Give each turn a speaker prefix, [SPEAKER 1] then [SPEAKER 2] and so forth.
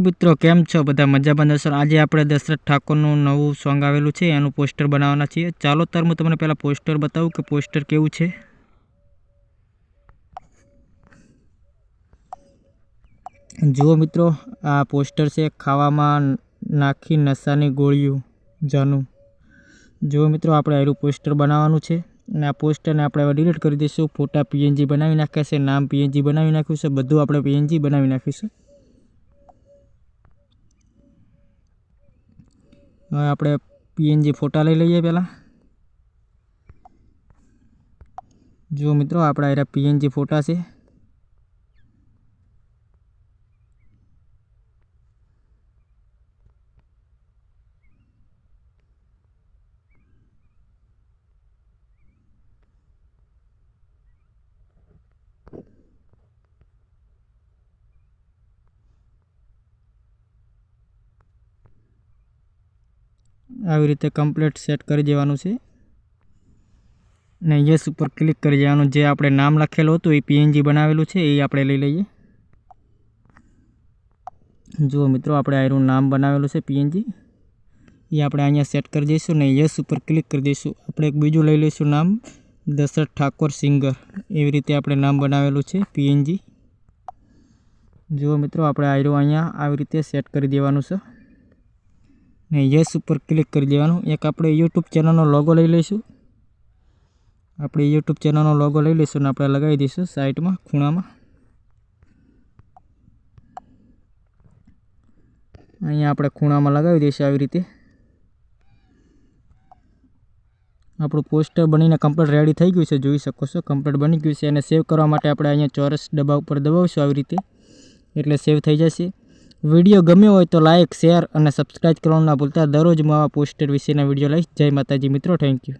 [SPEAKER 1] મિત્રો, કેમ છો? બધા મજામાં? બંધ આજે આપણે દશરથ ઠાકોરનું નવું સોંગ આવેલું છે, એનું પોસ્ટર બનાવવાના છીએ. ચાલો તર હું તમને પહેલાં પોસ્ટર બતાવું કે પોસ્ટર કેવું છે? જુઓ મિત્રો, આ પોસ્ટર છે ખાવામાં નાખી નશાની ગોળીઓ, જાનું. જુઓ મિત્રો, આપણે આનું પોસ્ટર બનાવવાનું છે અને આ પોસ્ટરને આપણે હવે ડિલીટ કરી દઈશું. ફોટા પીએનજી બનાવી નાખ્યા છે, નામ પીએનજી બનાવી નાખ્યું છે, બધું આપણે પીએનજી બનાવી નાખીશું. હવે આપણે પીએનજી ફોટા લઈ લઈએ પહેલાં. જુઓ મિત્રો આપણા એરા પીએનજી ફોટા છે. આવી રીતે કમ્પ્લીટ સેટ કરી દેવાનું છે. ને યસ ઉપર ક્લિક કરી દેવાનું. જે આપણે નામ લખેલું હતું, એ પીએનજી બનાવેલું છે, એ આપણે લઈ લઈએ. જુઓ મિત્રો, આપણે આયરું નામ બનાવેલું છે પીએનજી એ આપણે અહીંયા સેટ કરી દઈશું ને યસ ઉપર ક્લિક કરી દઈશું. આપણે એક બીજું લઈ લઈશું નામ, દશરથ ઠાકોર સિંગર. એવી રીતે આપણે નામ બનાવેલું છે પીએનજી જુઓ મિત્રો, આપણે આયરું અહીંયા આવી રીતે સેટ કરી દેવાનું છે. ને યસ ઉપર ક્લિક કરી દેવાનું. એક આપણે યુટ્યુબ ચેનલનો લોગો લઈ લઈશું. આપણે યુટ્યુબ ચેનલનો લોગો લઈ લઈશું ને આપણે લગાવી દઈશું સાઈડમાં ખૂણામાં. અહીંયા આપણે ખૂણામાં લગાવી દઈશું આવી રીતે. આપણું પોસ્ટર બનીને કમ્પ્લીટ રેડી થઈ ગયું છે, જોઈ શકો છો. કમ્પ્લીટ બની ગયું છે. અને સેવ કરવા માટે આપણે અહીંયા ચોરસ ડબ્બા ઉપર દબાવશું આવી રીતે. એટલે સેવ થઈ જશે. વીડિયો ગમ્યો હોય તો લાઇક શેર અને સબસ્ક્રાઈબ કરવાનું ના ભૂલતા. દરરોજ હું આવા પોસ્ટર વિશેના વીડિયો લઈશ. જય માતાજી મિત્રો, થેન્ક યુ.